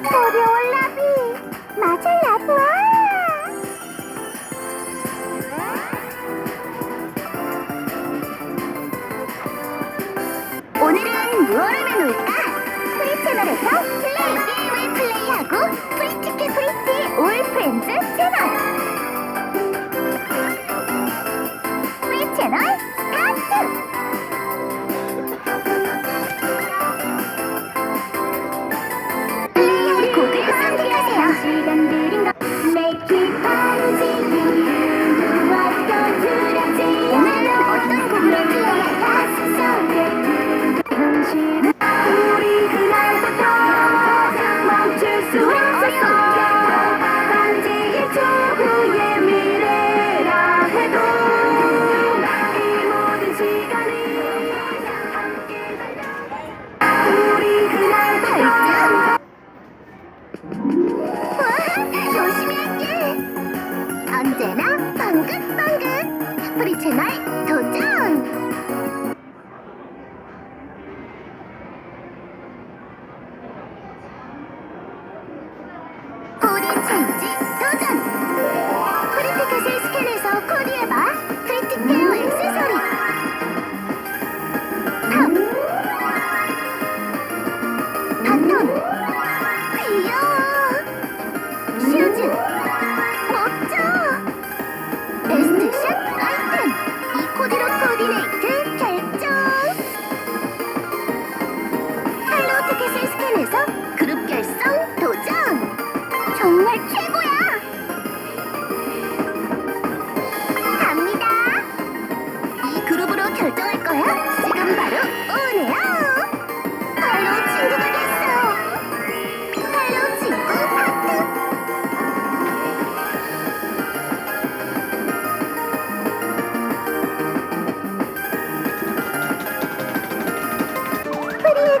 Oh, 방긋방긋 프리 채널 도전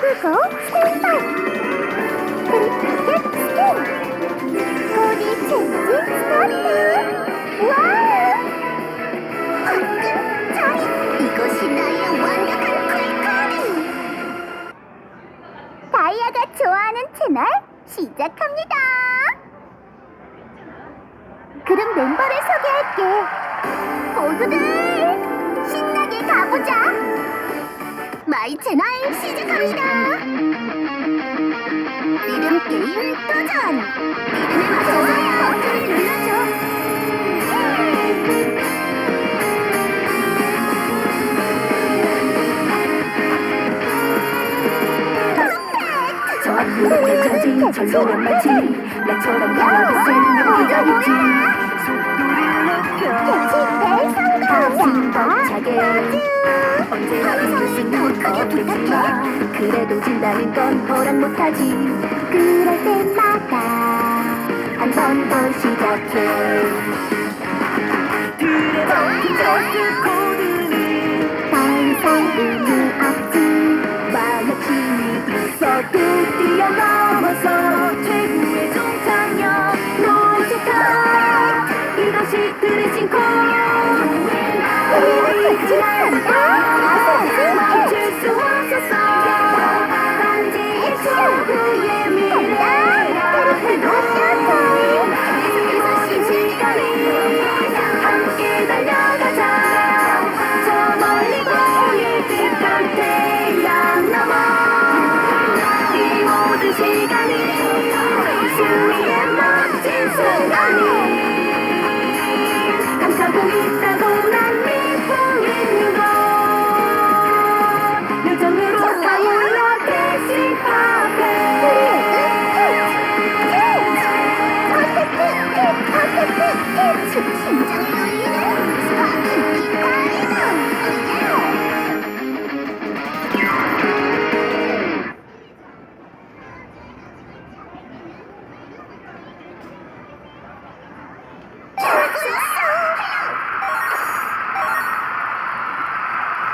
프리에그고 스탠바이 프리티켓 스캔 코디 체인지 스타트 좋아하는 채널 시작합니다. 그럼 멤버를 소개할게. 모두들 신나게 가보자 마이 채널 시작합니다. 리듬 게임 도전. 리듬에 맞춰서 버튼을 눌러줘. 퍼펙트. 저 앞으로까지 절로는 마치 나처럼 강하게 생명이가 있지 속도를 높여 가슴 벅차게 항상 더 크게 부탁해. 그래도 진다는 건 허락 못하지 그럴 때마다 한 번 더 시작해 좋아요. 더 이상 의미 없지. 만약 힘이 있어도 뛰어넘어서 최고의 종착역 좋다 이것이 드레싱 코드 우리 그날 멋진 순간이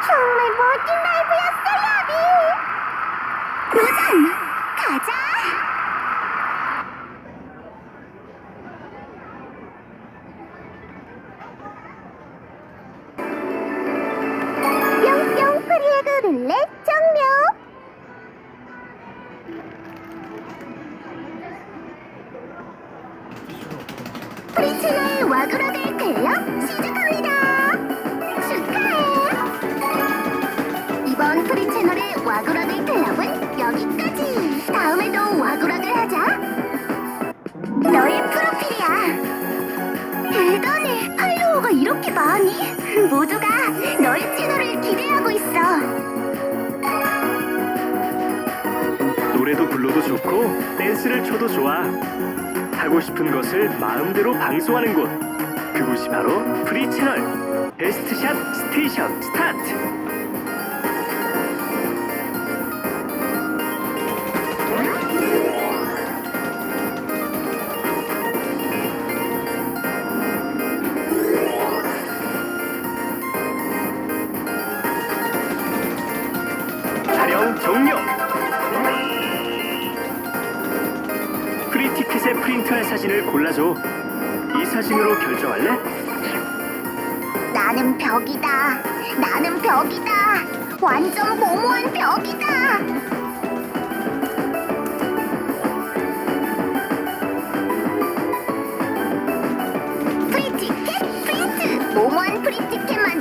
정말 멋진 라이브였어, 야비! 도전! 가자! 뿅뿅 프리에그 룰렛 종료! 프리채널 와그라 프로필이야. 대단해. 팔로워가 이렇게 많이. 모두가 너의 채널을 기대하고 있어. 노래도 불러도 좋고 댄스를 춰도 좋아. 하고 싶은 것을 마음대로 방송하는 곳. 그곳이 바로 프리 채널 베스트샷 스테이션 스타트. 프리티켓에 프린트할 사진을 골라줘. 이 사진으로 결정할래? 나는 벽이다. 나는 벽이다. 완전 모모한 벽이다. 프리티켓 프린트. 모모한 프리티켓 만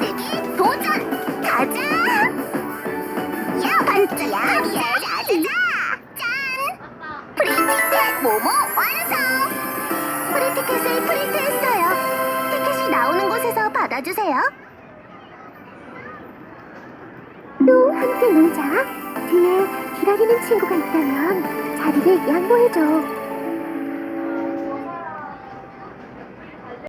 받아주세요. 또 함께 놀자. 뒤에 기다리는 친구가 있다면 자리를 양보해줘.